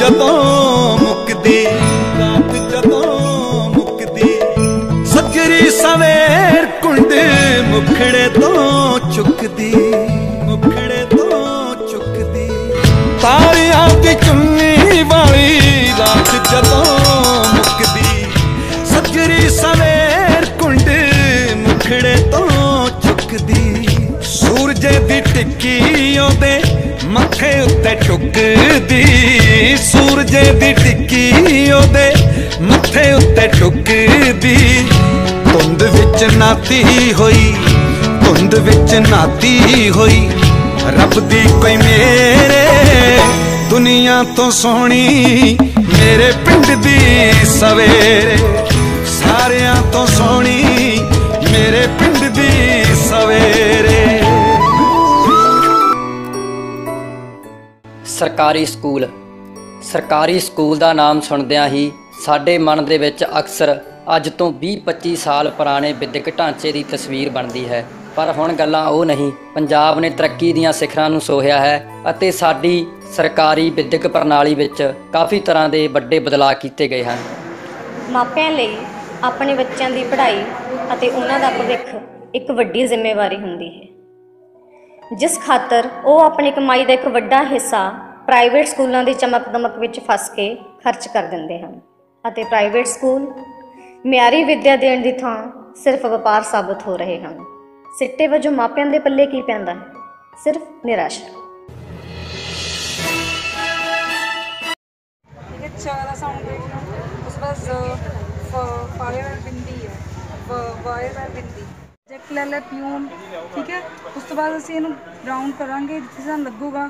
ਜਦੋਂ ਮੁੱਕਦੀ ਰਾਤ ਜਦੋਂ ਮੁੱਕਦੀ ਸੱਜਰੀ ਸਵੇਰ ਕੁੰਡ ਮੁਖੜੇ ਤੋਂ ਚੁੱਕਦੀ। ਮੱਥੇ ਉੱਤੇ ਟੁੱਕਦੀ ਸੂਰਜ ਦੀ ਟਿੱਕੀ ਉਹਦੇ ਮੱਥੇ ਉੱਤੇ ਟੁੱਕਦੀ ਧੁੰਦ ਵਿੱਚ ਨਾਤੀ ਹੋਈ, ਧੁੰਦ ਵਿੱਚ ਨਾਤੀ ਹੋਈ, ਰੱਬ ਦੀ ਕੋਈ ਮੇਰੇ, ਦੁਨੀਆ ਤੋਂ ਸੋਹਣੀ ਮੇਰੇ ਪਿੰਡ ਦੀ ਸਵੇਰੇ। ਸਾਰਿਆਂ ਤੋਂ ਸੋਹਣੀ ਮੇਰੇ ਪਿੰਡ ਦੀ ਸਵੇਰੇ। ਸਰਕਾਰੀ ਸਕੂਲ। ਸਰਕਾਰੀ ਸਕੂਲ ਦਾ ਨਾਮ ਸੁਣਦਿਆਂ ਹੀ ਸਾਡੇ ਮਨ ਦੇ ਵਿੱਚ ਅਕਸਰ ਅੱਜ ਤੋਂ 20-25 ਸਾਲ ਪੁਰਾਣੇ ਵਿਦਿਅਕ ਢਾਂਚੇ ਦੀ ਤਸਵੀਰ ਬਣਦੀ ਹੈ। ਪਰ ਹੁਣ ਗੱਲਾਂ ਉਹ ਨਹੀਂ। ਪੰਜਾਬ ਨੇ ਤਰੱਕੀ ਦੀਆਂ ਸਿਖਰਾਂ ਨੂੰ ਸੋਹਿਆ ਹੈ ਅਤੇ ਸਾਡੀ ਸਰਕਾਰੀ ਵਿਦਿਅਕ ਪ੍ਰਣਾਲੀ ਵਿੱਚ ਕਾਫੀ ਤਰ੍ਹਾਂ ਦੇ ਵੱਡੇ ਬਦਲਾਅ ਕੀਤੇ ਗਏ ਹਨ। ਮਾਪਿਆਂ ਲਈ ਆਪਣੇ ਬੱਚਿਆਂ ਦੀ ਪੜ੍ਹਾਈ ਅਤੇ ਉਹਨਾਂ ਦਾ ਭਵਿੱਖ ਇੱਕ ਵੱਡੀ ਜ਼ਿੰਮੇਵਾਰੀ ਹੁੰਦੀ ਹੈ। ਜਿਸ ਖਾਤਰ ਉਹ ਆਪਣੀ ਕਮਾਈ ਦਾ ਇੱਕ ਵੱਡਾ ਹਿੱਸਾ ਪ੍ਰਾਈਵੇਟ ਸਕੂਲਾਂ ਦੀ ਚਮਕ ਦਮਕ ਵਿੱਚ ਫਸ ਕੇ ਖਰਚ ਕਰ ਦਿੰਦੇ ਹਨ ਅਤੇ ਪ੍ਰਾਈਵੇਟ ਸਕੂਲ ਮਿਆਰੀ ਵਿੱਦਿਆ ਦੇਣ ਦੀ ਥਾਂ ਸਿਰਫ ਵਪਾਰ ਸਾਬਤ ਹੋ ਰਹੇ ਹਨ ਸਿੱਟੇ ਵਜੋਂ ਮਾਪਿਆਂ ਦੇ ਪੱਲੇ ਕੀ ਪੈਂਦਾ ਹੈ ਸਿਰਫ ਨਿਰਾਸ਼ਾ ठीक है चा वाला साउंड देख लो उसके बाद ज फ फाड़े वाली बिंदी है व वायर वाली बिंदी ਜੈਕ ਲੈ ਲੈ ਪਿਊਨ ਠੀਕ ਹੈ ਉਸ ਤੋਂ ਬਾਅਦ ਅਸੀਂ ਇਹਨੂੰ ਰਾਉਂਡ ਕਰਾਂਗੇ ਜਿੱਥੇ ਸਾਨੂੰ ਲੱਗੂਗਾ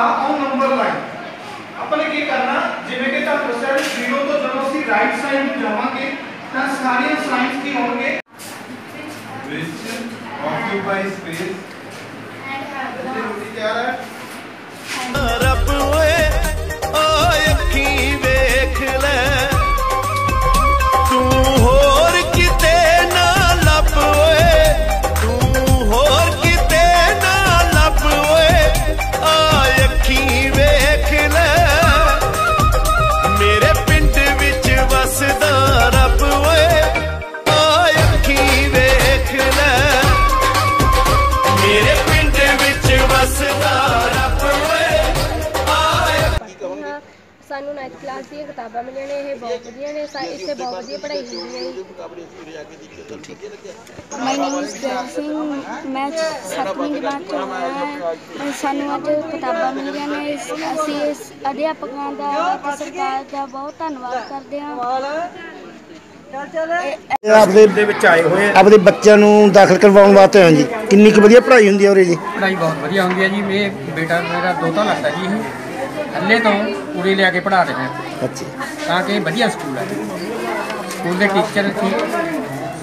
how to draw on number line ਆਪਾਂ ਨੇ ਕੀ ਕਰਨਾ ਜਿਵੇਂ ਕਿ ਤੁਹਾਨੂੰ ਦੱਸਿਆ ਵੀ ਜ਼ੀਰੋ ਤੋਂ ਜਦੋਂ ਅਸੀਂ ਰਾਈਟ ਸਾਈਡ ਨੂੰ ਜਾਵਾਂਗੇ ਤਾਂ ਸਾਰੀਆਂ ਸਾਈਨਸ ਕੀ ਹੋਣਗੇ ਵਿੱਚ ਆਕਿਊਪਾਈ ਸਪੇਸ ਕੀ ਕਹਿ ਕਲਾਸ ਦੀਆਂ ਕਿਤਾਬਾਂ ਮਿਲੀਆਂ ਨੇ ਇਹ ਬਹੁਤ ਵਧੀਆ ਨੇ ਸਾ- ਇੱਥੇ ਬਹੁਤ ਵਧੀਆ ਪੜ੍ਹਾਈ ਹੁੰਦੀ ਹੈ ਮਾਈ ਨੇਮ ਇਜ਼ ਗੈਰ ਸਿੰਘ ਮੈਂ 7ਵੀਂ ਜਮਾਤ ਚ ਹਾਂ। ਸਾਨੂੰ ਅੱਜ ਕਿਤਾਬਾਂ ਮਿਲੀਆਂ ਨੇ। ਇਸ- ਅਸੀਂ ਇਸ ਅਧਿਆਪਕਾਂ ਦਾ ਅਤੇ ਸਰਕਾਰ ਦਾ ਬਹੁਤ ਧੰਨਵਾਦ ਕਰਦੇ ਹਾਂ। ਆਪਦੇ ਦੇ ਵਿੱਚ ਆਏ ਹੋਏ ਆਪਦੇ ਬੱਚਿਆਂ ਨੂੰ ਦਾਖਲ ਕਰਵਾਉਣ ਵਾਸਤੇ ਜੀ। ਕਿੰਨੀ ਕੁ ਵਧੀਆ ਪੜ੍ਹਾਈ ਹੁੰਦੀ ਹੈ ਉਰੇ ਜੀ? ਪੜ੍ਹਾਈ ਬਹੁਤ ਵਧੀਆ ਹੁੰਦੀ ਹੈ ਜੀ। ਇਹ ਬੇਟਾ ਮੇਰਾ ਦੋਤਾ ਲੱਗਦਾ ਜੀ ਇਹ। ਹੱਲੇ ਤੋਂ ਉਰੇ ਲਿਆ ਕੇ ਪੜ੍ਹਾ ਰਹੇ ਹਾਂ। ਅੱਛਾ। ਤਾਂ ਕਿ ਵਧੀਆ ਸਕੂਲ ਹੈ। ਸਕੂਲ ਦੇ ਟੀਚਰ ਠੀਕ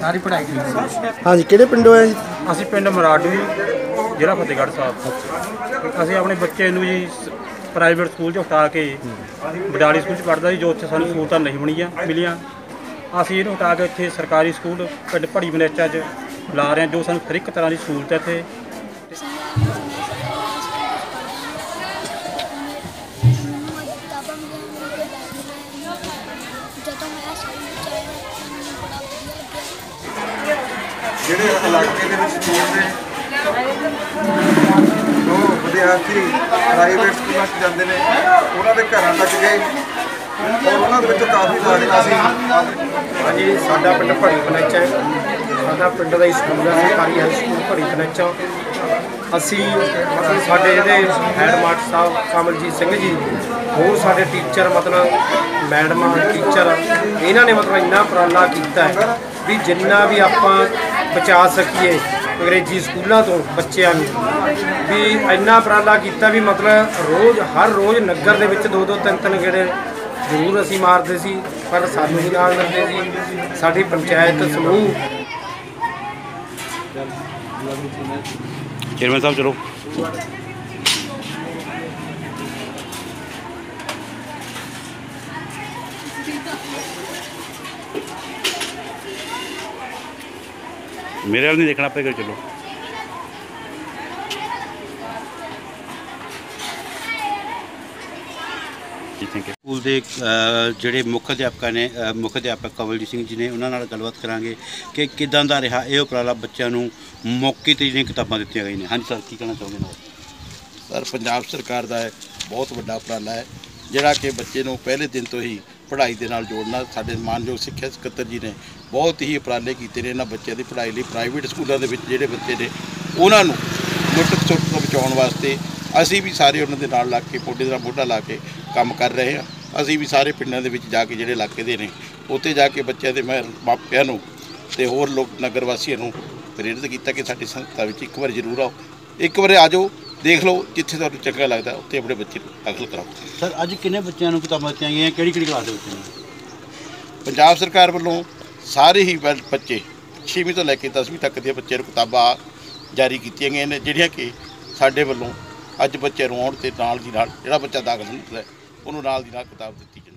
ਸਾਰੀ ਪੜ੍ਹਾਈ ਠੀਕ ਹਾਂਜੀ ਕਿਹੜੇ ਪਿੰਡੋਂ ਆਏ ਅਸੀਂ ਪਿੰਡ ਮਰਾਡੂ ਜ਼ਿਲ੍ਹਾ ਫਤਿਹਗੜ੍ਹ ਸਾਹਿਬ। ਅਸੀਂ ਆਪਣੇ ਬੱਚੇ ਨੂੰ ਜੀ ਪ੍ਰਾਈਵੇਟ ਸਕੂਲ 'ਚ ਹਟਾ ਕੇ ਬਡਾਲੀ ਸਕੂਲ 'ਚ ਪੜ੍ਹਦਾ ਸੀ ਜੋ ਉੱਥੇ ਸਾਨੂੰ ਸਹੂਲਤਾਂ ਨਹੀਂ ਬਣੀਆਂ ਮਿਲੀਆਂ। ਅਸੀਂ ਇਹਨੂੰ ਹਟਾ ਕੇ ਇੱਥੇ ਸਰਕਾਰੀ ਸਕੂਲ ਪਿੰਡ ਭੜੀ ਮਨੇਚਾ 'ਚ ਲਾ ਰਹੇ ਹਾਂ ਜੋ ਸਾਨੂੰ ਹਰ ਇੱਕ ਤਰ੍ਹਾਂ ਦੀ ਸਹੂਲਤ ਹੈ ਇੱਥੇ। ਜਿਹੜੇ ਇਲਾਕੇ ਦੇ ਵਿੱਚ ਸਕੂਲ ਦੇ ਉਹ ਵਿਦਿਆਰਥੀ ਪ੍ਰਾਈਵੇਟ ਸਕੂਲਾਂ 'ਚ ਜਾਂਦੇ ਨੇ, ਉਹਨਾਂ ਦੇ ਘਰਾਂ ਤੱਕ ਗਏ ਔਰ ਉਹਨਾਂ ਦੇ ਵਿੱਚੋਂ ਕਾਫੀ ਸਾਰੀਆਂ ਅਸੀਂ ਹਾਂਜੀ, ਸਾਡਾ ਪਿੰਡ ਭੜੀ ਕਨੈਚਾ ਹੈ। ਸਾਡਾ ਪਿੰਡ ਦਾ ਹੀ ਸਕੂਲ ਹੈ, ਸਰਕਾਰੀ ਹਾਈ ਸਕੂਲ ਭੜੀ ਕਨੈਚਾ ਅਸੀਂ ਮਤਲਬ ਸਾਡੇ ਜਿਹੜੇ ਹੈਡ ਮਾਸਟਰ ਸਾਹਿਬ ਕਮਲਜੀਤ ਸਿੰਘ ਜੀ ਹੋਰ ਸਾਡੇ ਟੀਚਰ ਮਤਲਬ ਮੈਡਮਾਂ ਟੀਚਰ ਇਹਨਾਂ ਨੇ ਮਤਲਬ ਇੰਨਾ ਉਪਰਾਲਾ ਕੀਤਾ ਹੈ ਵੀ ਜਿੰਨਾ ਵੀ ਆਪਾਂ ਬਚਾ ਸਕੀਏ ਅੰਗਰੇਜ਼ੀ ਸਕੂਲਾਂ ਤੋਂ ਬੱਚਿਆਂ ਨੂੰ। ਵੀ ਇੰਨਾ ਉਪਰਾਲਾ ਕੀਤਾ ਵੀ ਮਤਲਬ ਰੋਜ਼, ਹਰ ਰੋਜ਼ ਨਗਰ ਦੇ ਵਿੱਚ ਦੋ ਦੋ ਤਿੰਨ ਤਿੰਨ ਗੇੜੇ ਜ਼ਰੂਰ ਅਸੀਂ ਮਾਰਦੇ ਸੀ, ਪਰ ਸਾਨੂੰ ਵੀ ਨਾਲ ਲੈਂਦੇ ਸੀ। ਸਾਡੀ ਪੰਚਾਇਤ ਸਮੂਹ। ਚੇਅਰਮੈਨ ਸਾਹਿਬ, ਚਲੋ। ਮੇਰੇ ਵੱਲ ਨਹੀਂ ਦੇਖਣਾ ਪਏਗਾ ਚਲੋ। ਜੀ ਥੈਂਕ ਯੂ ਸਕੂਲ ਦੇ ਜਿਹੜੇ ਮੁੱਖ ਅਧਿਆਪਕਾਂ ਨੇ ਮੁੱਖ ਅਧਿਆਪਕ ਕਵਲਜੀਤ ਸਿੰਘ ਜੀ ਨੇ ਉਹਨਾਂ ਨਾਲ ਗੱਲਬਾਤ ਕਰਾਂਗੇ ਕਿ ਕਿਦਾਂ ਦਾ ਰਿਹਾ ਇਹ ਉਪਰਾਲਾ ਬੱਚਿਆਂ ਨੂੰ ਮੌਕੇ ਤੇ ਜਿਹੜੀਆਂ ਕਿਤਾਬਾਂ ਦਿੱਤੀਆਂ ਗਈਆਂ ਨੇ। ਹਾਂਜੀ ਸਰ ਕੀ ਕਹਿਣਾ ਚਾਹੋਗੇ ਨਾਲ ਸਰ ਪੰਜਾਬ ਸਰਕਾਰ ਦਾ ਬਹੁਤ ਵੱਡਾ ਉਪਰਾਲਾ ਹੈ ਜਿਹੜਾ ਕਿ ਬੱਚੇ ਨੂੰ ਪਹਿਲੇ ਦਿਨ ਤੋਂ ਹੀ ਪੜ੍ਹਾਈ ਦੇ ਨਾਲ ਜੋੜਨਾ ਸਾਡੇ ਮਾਨਯੋਗ ਸਿੱਖਿਆ ਸਕੱਤਰ ਜੀ ਨੇ ਬਹੁਤ ਹੀ ਉਪਰਾਲੇ ਕੀਤੇ ਨੇ ਇਹਨਾਂ ਬੱਚਿਆਂ ਦੀ ਪੜ੍ਹਾਈ ਲਈ ਪ੍ਰਾਈਵੇਟ ਸਕੂਲਾਂ ਦੇ ਵਿੱਚ ਜਿਹੜੇ ਬੱਚੇ ਨੇ, ਉਹਨਾਂ ਨੂੰ ਲੁੱਟ ਖਸੁੱਟ ਤੋਂ ਬਚਾਉਣ ਵਾਸਤੇ ਅਸੀਂ ਵੀ ਸਾਰੇ ਉਹਨਾਂ ਦੇ ਨਾਲ ਲੱਗ ਕੇ, ਮੋਢੇ ਨਾਲ ਮੋਢਾ ਲਾ ਕੇ ਕੰਮ ਕਰ ਰਹੇ ਹਾਂ। ਅਸੀਂ ਵੀ ਸਾਰੇ ਪਿੰਡਾਂ ਦੇ ਵਿੱਚ ਜਾ ਕੇ ਜਿਹੜੇ ਇਲਾਕੇ ਦੇ ਨੇ, ਉੱਥੇ ਜਾ ਕੇ ਬੱਚਿਆਂ ਦੇ ਮੈਂ ਮਾਪਿਆਂ ਨੂੰ ਤੇ ਹੋਰ ਲੋਕ ਨਗਰ ਵਾਸੀਆਂ ਨੂੰ ਪ੍ਰੇਰਿਤ ਕੀਤਾ ਕਿ ਸਾਡੀ ਸੰਸਥਾ ਵਿੱਚ ਇੱਕ ਵਾਰ ਜ਼ਰੂਰ ਆਓ। ਇੱਕ ਵਾਰ ਆ ਜਾਓ ਦੇਖ ਲਓ ਜਿੱਥੇ ਤੁਹਾਨੂੰ ਚੰਗਾ ਲੱਗਦਾ ਉੱਥੇ ਆਪਣੇ ਬੱਚੇ ਨੂੰ ਦਾਖਲ ਕਰਾਓ। ਸਰ ਅੱਜ ਕਿੰਨੇ ਬੱਚਿਆਂ ਨੂੰ ਕਿਤਾਬਾਂ ਦਿੱਤੀਆਂ ਗਈਆਂ? ਕਿਹੜੀ ਕਿਹੜੀ ਕਲਾਸ ਦੇ ਬੱਚਿਆਂ ਨੂੰ? ਪੰਜਾਬ ਸਰਕਾਰ ਵੱਲੋਂ ਸਾਰੇ ਹੀ ਬੱ- ਬੱਚੇ 6ਵੀਂ ਤੋਂ ਲੈ ਕੇ 10ਵੀਂ ਤੱਕ ਦੀਆਂ ਬੱਚਿਆਂ ਨੂੰ ਕਿਤਾਬਾਂ ਜਾਰੀ ਕੀਤੀਆਂ ਗਈਆਂ ਨੇ ਜਿਹੜੀਆਂ ਕਿ ਸਾਡੇ ਵੱਲੋਂ ਅੱਜ ਬੱਚੇ ਨੂੰ ਆਉਣ ਤੇ ਨਾਲ ਦੀ ਨਾਲ ਜਿਹੜਾ ਬੱਚਾ ਦਾਖਲ ਹੁੰਦਾ ਹੈ ਉਹਨੂੰ ਨਾਲ ਦੀ ਨਾਲ ਕਿਤਾਬ ਦਿੱਤੀ ਜਾਂਦੀ ਹੈ।